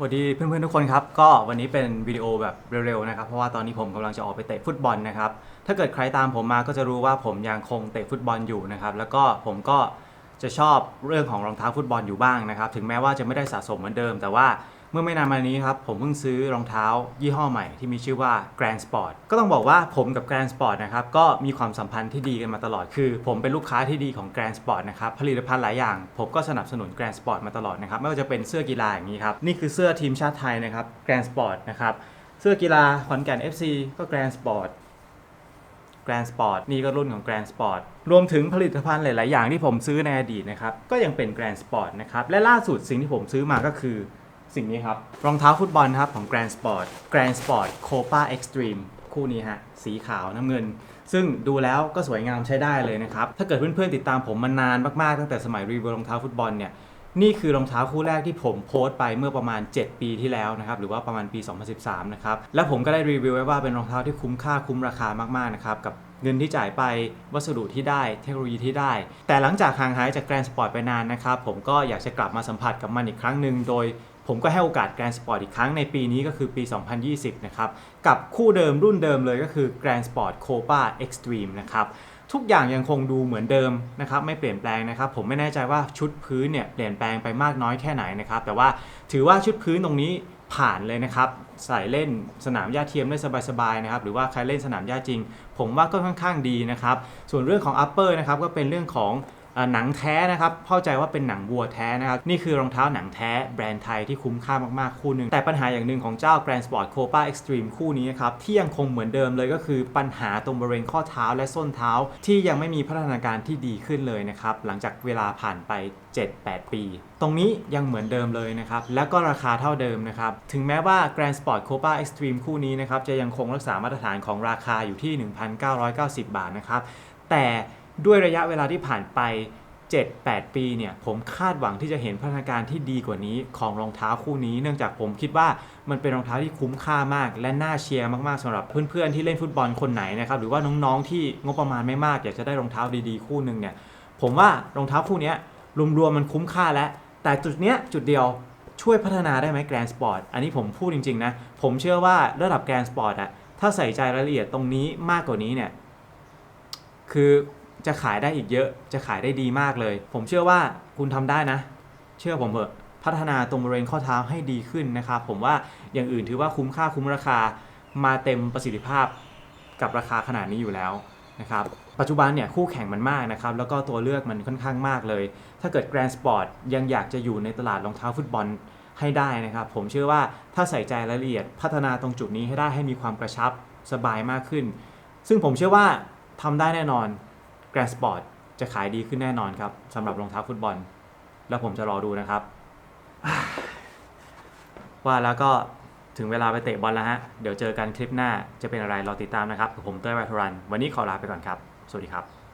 สวัสดีเพื่อนๆทุกคนครับ ก็วันนี้เป็นวิดีโอแบบเร็วๆนะครับ เพราะว่าตอนนี้ผมกำลังจะออกไปเตะฟุตบอลนะครับ ถ้าเกิดใครตามผมมาก็จะรู้ว่าผมยังคงเตะฟุตบอลอยู่นะครับ แล้วก็ผมก็ จะชอบเรื่องของรองเท้าฟุตบอลอยู่บ้างนะครับ ถึงแม้ว่าจะไม่ได้สะสมเหมือนเดิม แต่ว่าเมื่อไม่นานมานี้ครับ ผมเพิ่งซื้อรองเท้ายี่ห้อใหม่ที่มีชื่อว่า Grand Sport ก็ต้องบอกว่าผมกับ Grand Sport นะครับ ก็มีความสัมพันธ์ที่ดีกันมาตลอด คือ ผมเป็นลูกค้าที่ดีของ Grand Sport นะครับ ผลิตภัณฑ์หลายอย่าง ผมก็สนับสนุน Grand Sport มาตลอดนะครับ ไม่ว่าจะเป็นเสื้อกีฬาอย่างนี้ครับ นี่คือเสื้อทีมชาติไทยนะครับ Grand Sport นะครับ เสื้อกีฬาขอนแก่น FC ก็ Grand Sport Grand Sport นี่ก็รุ่นของ Grand Sport รวมถึงผลิตภัณฑ์หลาย ๆ อย่างที่ผมซื้อในอดีตนะครับ ก็ยังเป็น Grand Sport นะครับ และล่าสุดสิ่งที่ผมซื้อมาก็คือสิ่งนี้ครับ รองเท้าฟุตบอลครับของ Grand Sport Grand Sport Copa Extreme คู่นี้ฮะ สีขาวน้ำเงิน ซึ่งดูแล้วก็สวยงามใช้ได้เลยนะครับ ถ้าเกิดเพื่อน ๆ ติดตามผมมานานมาก ๆ ตั้งแต่สมัยรีวิวรองเท้าฟุตบอลเนี่ย นี่คือรองเท้าคู่แรกที่ผมโพสต์ไปเมื่อประมาณ 7 ปีที่แล้วนะครับหรือว่าประมาณปี 2013 นะครับและผมก็ได้รีวิวไว้ว่าเป็นรองเท้าที่คุ้มค่าคุ้มราคามากๆนะครับกับเงินที่จ่ายไปวัสดุที่ได้เทคโนโลยีที่ได้ แต่หลังจากห่างหายจากแกรนด์สปอร์ตไปนานนะครับผมก็อยากจะกลับมาสัมผัสกับมันอีกครั้งหนึ่งโดยผมก็ให้โอกาสแกรนด์สปอร์ตอีกครั้งในปีนี้ก็คือปี 2020 นะครับ กับคู่เดิมรุ่นเดิมเลยก็คือ Grand Sport Copa Extreme นะครับ ทุกอย่างยังคงดูเหมือนเดิมนะครับไม่เปลี่ยนแปลงนะครับผมไม่แน่ใจว่าชุดพื้นเนี่ยเปลี่ยนแปลงไปมากน้อยแค่ไหนนะครับแต่ว่าถือว่าชุดพื้นตรงนี้ผ่านเลยนะครับใส่เล่นสนามหญ้าเทียมได้สบายๆนะครับหรือว่าใครเล่นสนามหญ้าจริง ผมว่าก็ค่อนข้างดีนะครับส่วนเรื่องของ upper นะครับก็เป็นเรื่องของ หนังแท้นะครับเข้าใจว่าเป็นหนังวัวแท้นะครับนี่คือรองเท้าหนังแท้แบรนด์ไทยที่คุ้มค่ามากๆคู่หนึ่งแต่ปัญหาอย่างหนึ่งของเจ้า Grand Sport Copa Extreme คู่นี้นะครับที่ยังคงเหมือนเดิมเลยก็คือปัญหาตรงบริเวณข้อเท้าและส้นเท้า ที่ยังไม่มีพัฒนาการที่ดีขึ้นเลยนะครับหลังจากเวลาผ่านไป 7-8 ปี ตรงนี้ยังเหมือนเดิมเลยนะครับแล้วก็ราคาเท่าเดิมนะครับถึงแม้ว่า Grand Sport Copa Extreme คู่นี้นะครับจะยังคงรักษามาตรฐานของราคาอยู่ที่ 1,990 บาทนะครับแต่ ด้วยระยะเวลาที่ผ่านไป 7-8 ปีเนี่ยผมคาดหวังที่จะเห็นพัฒนาการที่ดีกว่านี้ของรองเท้าคู่นี้ เนื่องจากผมคิดว่ามันเป็นรองเท้าที่คุ้มค่ามาก และน่าเชียร์มากๆสำหรับเพื่อนๆที่เล่นฟุตบอลคนไหนนะครับหรือว่าน้องๆที่งบประมาณไม่มากอยากจะได้รองเท้าดีๆคู่หนึ่งเนี่ยผมว่ารองเท้าคู่นี้รวมๆมันคุ้มค่าแล้วแต่จุดเนี้ยจุดเดียวช่วยพัฒนาได้ไหมแกรนสปอร์ตอันนี้ผมพูดจริงๆนะผมเชื่อว่าระดับแกรนสปอร์ตอะถ้าใส่ใจรายละเอียดตรงนี้มากกว่านี้เนี่ยคือ จะขายได้อีกเยอะ จะขายได้ดีมากเลย ผมเชื่อว่าคุณทำได้นะ เชื่อผมเถอะพัฒนาตรงบริเวณข้อเท้าให้ดีขึ้นนะครับผมว่าอย่างอื่นถือว่าคุ้มค่าคุ้มราคามาเต็มประสิทธิภาพกับราคาขนาดนี้อยู่แล้วนะครับปัจจุบันเนี่ยคู่แข่งมันมากนะครับแล้วก็ตัวเลือกมันค่อนข้างมากเลย ถ้าเกิด Grand Sport ยังอยากจะอยู่ในตลาดรองเท้าฟุตบอลให้ได้นะครับ ผมเชื่อว่าถ้าใส่ใจรายละเอียด พัฒนาตรงจุดนี้ให้ได้ให้มีความกระชับสบายมากขึ้น ซึ่งผมเชื่อว่าทำได้แน่นอน แกรนสปอร์ตจะขายดีขึ้นแน่นอนครับสำหรับรองเท้าฟุตบอล แล้วผมจะรอดูนะครับ ว่าแล้วก็ถึงเวลาไปเตะบอลแล้วฮะ เดี๋ยวเจอกันคลิปหน้าจะเป็นอะไรรอติดตามนะครับ ผมเต้ยวัทรัน วันนี้ขอลาไปก่อนครับ สวัสดีครับ